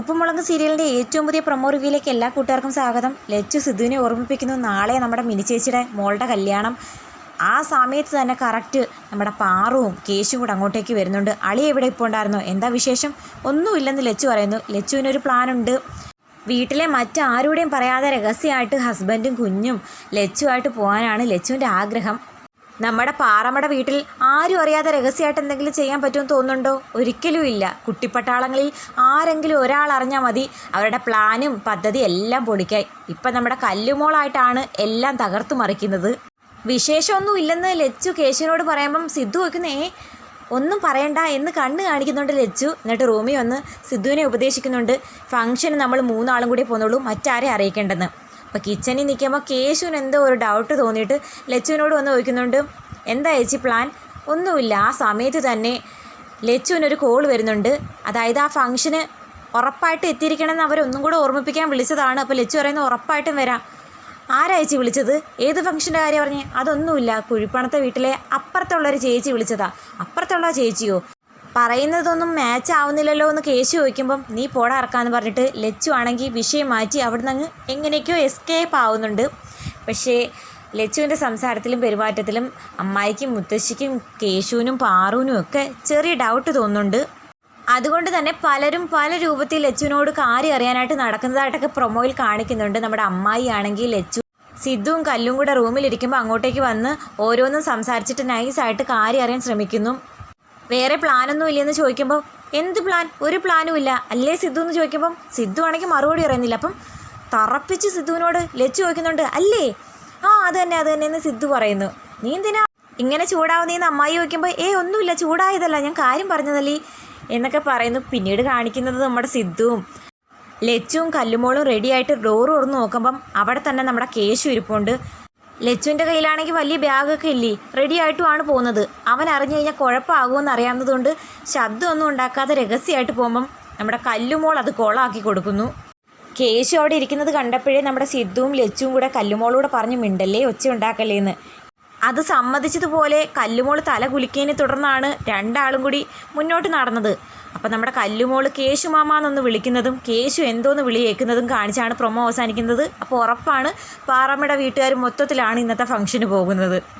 ഉപ്പുമുളക് സീരിയലിന്റെ ഏറ്റവും പുതിയ പ്രൊമോ റിവ്യൂയിലേക്ക് എല്ലാ കൂട്ടുകാർക്കും സ്വാഗതം. ലച്ചു സിദ്ധുവിനെ ഓർമ്മിപ്പിക്കുന്നു നാളെ നമ്മുടെ മിനി ചേച്ചിയുടെ മോളുടെ കല്യാണം. ആ സമയത്ത് തന്നെ കറക്റ്റ് നമ്മുടെ പാറുവും കേശും കൂടെ അങ്ങോട്ടേക്ക് വരുന്നുണ്ട്. അളി എവിടെ ഇപ്പോൾ ഉണ്ടായിരുന്നു? എന്താ വിശേഷം? ഒന്നുമില്ലെന്ന് ലച്ചു പറയുന്നു. ലച്ചുവിനൊരു പ്ലാനുണ്ട്. വീട്ടിലെ മറ്റാരുടെയും പറയാതെ രഹസ്യമായിട്ട് ഹസ്ബൻഡും കുഞ്ഞും ലച്ചുവായിട്ട് പോകാനാണ് ലച്ചുവിന്റെ ആഗ്രഹം. നമ്മുടെ പാറമട വീട്ടിൽ ആരും അറിയാതെ രഹസ്യമായിട്ട് എന്തെങ്കിലും ചെയ്യാൻ പറ്റുമെന്ന് തോന്നുന്നുണ്ടോ? ഒരിക്കലും ഇല്ല. കുട്ടിപ്പട്ടാളങ്ങളിൽ ആരെങ്കിലും ഒരാൾ അറിഞ്ഞാൽ മതി. അവരുടെ പ്ലാനും പദ്ധതി എല്ലാം പൊളിക്കായി. ഇപ്പം നമ്മുടെ കല്ലുമോളായിട്ടാണ് എല്ലാം തകർത്തു മറിക്കുന്നത്. വിശേഷമൊന്നും ഇല്ലെന്ന് ലച്ചു കേശുവിനോട് പറയുമ്പം സിദ്ധു വയ്ക്കുന്നേ ഒന്നും പറയണ്ട എന്ന് കണ്ണ് കാണിക്കുന്നുണ്ട് ലച്ചു. എന്നിട്ട് റൂമിൽ വന്ന് സിദ്ധുവിനെ ഉപദേശിക്കുന്നുണ്ട്. ഫംഗ്ഷന് നമ്മൾ മൂന്നാളും കൂടി പോകുന്നുള്ളൂ മറ്റാരെ അറിയിക്കേണ്ടെന്ന്. അപ്പോൾ കിച്ചണിൽ നിൽക്കുമ്പോൾ കേശുവിന് എന്തോ ഒരു ഡൗട്ട് തോന്നിയിട്ട് ലച്ചുവിനോട് വന്ന് ചോദിക്കുന്നുണ്ട് എന്താ ചേച്ചി പ്ലാൻ ഒന്നുമില്ല ആ സമയത്ത് തന്നെ ലച്ചുവിനൊരു കോൾ വരുന്നുണ്ട്. അതായത് ആ ഫംഗ്ഷന് ഉറപ്പായിട്ട് എത്തിയിരിക്കണമെന്ന് അവരൊന്നും കൂടെ ഓർമ്മിപ്പിക്കാൻ വിളിച്ചതാണ്. അപ്പോൾ ലച്ചു പറയുന്നത് ഉറപ്പായിട്ടും വരാം. ആരാ വിളിച്ചത്? ഏത് ഫംഗ്ഷന്റെ കാര്യം പറഞ്ഞേ? അതൊന്നുമില്ല കുഴിപ്പണത്തെ വീട്ടിലെ അപ്പുറത്തുള്ളൊരു ചേച്ചി വിളിച്ചതാ. അപ്പുറത്തുള്ള ചേച്ചിയോ? പറയുന്നതൊന്നും മാച്ച് ആവുന്നില്ലല്ലോ എന്ന് കേശു ചോദിക്കുമ്പം നീ പോടാ ഇറക്കാന്ന് പറഞ്ഞിട്ട് ലച്ചു ആണെങ്കിൽ വിഷയം മാറ്റി അവിടെ നിന്ന് അങ്ങ് എങ്ങനെയൊക്കെയോ എസ്കേപ്പ് ആവുന്നുണ്ട്. പക്ഷേ ലച്ചുവിന്റെ സംസാരത്തിലും പെരുമാറ്റത്തിലും അമ്മായിക്കും മുത്തശ്ശിക്കും കേശുവിനും പാറുവിനും ഒക്കെ ചെറിയ ഡൗട്ട് തോന്നുന്നുണ്ട്. അതുകൊണ്ട് തന്നെ പലരും പല രൂപത്തിൽ ലച്ചുവിനോട് കാര്യ അറിയാനായിട്ട് നടക്കുന്നതായിട്ടൊക്കെ പ്രൊമോയിൽ കാണിക്കുന്നുണ്ട്. നമ്മുടെ അമ്മായി ആണെങ്കിൽ ലച്ചു സിദ്ധുവും കല്ലും കൂടെ റൂമിലിരിക്കുമ്പോൾ അങ്ങോട്ടേക്ക് വന്ന് ഓരോന്നും സംസാരിച്ചിട്ട് നൈസായിട്ട് കാര്യം അറിയാൻ ശ്രമിക്കുന്നു. വേറെ പ്ലാനൊന്നും ഇല്ലെന്ന് ചോദിക്കുമ്പോൾ എന്ത് പ്ലാൻ? ഒരു പ്ലാനും ഇല്ല. അല്ലേ സിദ്ധു? എന്ന് ചോദിക്കുമ്പം സിദ്ധു ആണെങ്കിൽ മറുപടി പറയുന്നില്ല. അപ്പം തറപ്പിച്ച് സിദ്ധുവിനോട് ലച്ച് ചോദിക്കുന്നുണ്ട്. അല്ലേ? ആ അത് തന്നെ അത് തന്നെ എന്ന് സിദ്ധു പറയുന്നു. നീ എന്തിനാ ഇങ്ങനെ ചൂടാവുന്നതെന്ന് അമ്മായി ചോദിക്കുമ്പോൾ ഏ ഒന്നുമില്ല ചൂടായതല്ല. ഞാൻ കാര്യം പറഞ്ഞതല്ലേ? എന്നൊക്കെ പറയുന്നു. പിന്നീട് കാണിക്കുന്നത് നമ്മുടെ സിദ്ധുവും ലച്ചും കല്ലുമോളും റെഡിയായിട്ട് ഡോർ തുറന്ന് നോക്കുമ്പം അവിടെ തന്നെ നമ്മുടെ കേശു ഇരിപ്പുണ്ട്. ലച്ചുവിന്റെ കയ്യിലാണെങ്കിൽ വലിയ ബാഗൊക്കെ ഇല്ലേ? റെഡി ആയിട്ടുമാണ് പോകുന്നത്. അവൻ അറിഞ്ഞു കഴിഞ്ഞാൽ കുഴപ്പമാകുമെന്ന് അറിയാവുന്നതുകൊണ്ട് ശബ്ദമൊന്നും ഉണ്ടാക്കാതെ രഹസ്യമായിട്ട് പോകുമ്പം നമ്മുടെ കല്ലുമോൾ അത് കോളാക്കി കൊടുക്കുന്നു. കേശു അവിടെ ഇരിക്കുന്നത് കണ്ടപ്പോഴേ നമ്മുടെ സിദ്ധുവും ലച്ചുവും കൂടെ കല്ലുമോളോട് പറഞ്ഞു മിണ്ടല്ലേ ഒച്ച ഉണ്ടാക്കല്ലേ എന്ന് അത് സമ്മതിച്ചതുപോലെ കല്ലുമോൾ തല കുലിക്കേനെ തുടർന്നാണ് രണ്ടാളും കൂടി മുന്നോട്ട് നടന്നത്. അപ്പം നമ്മുടെ കല്ലുമോൾ കേശു എന്നൊന്ന് വിളിക്കുന്നതും കേശു എന്തോന്ന് വിളിയേക്കുന്നതും കാണിച്ചാണ് പ്രൊമോ അവസാനിക്കുന്നത്. അപ്പോൾ ഉറപ്പാണ് പാറമ്മയുടെ വീട്ടുകാർ മൊത്തത്തിലാണ് ഇന്നത്തെ ഫംഗ്ഷന് പോകുന്നത്.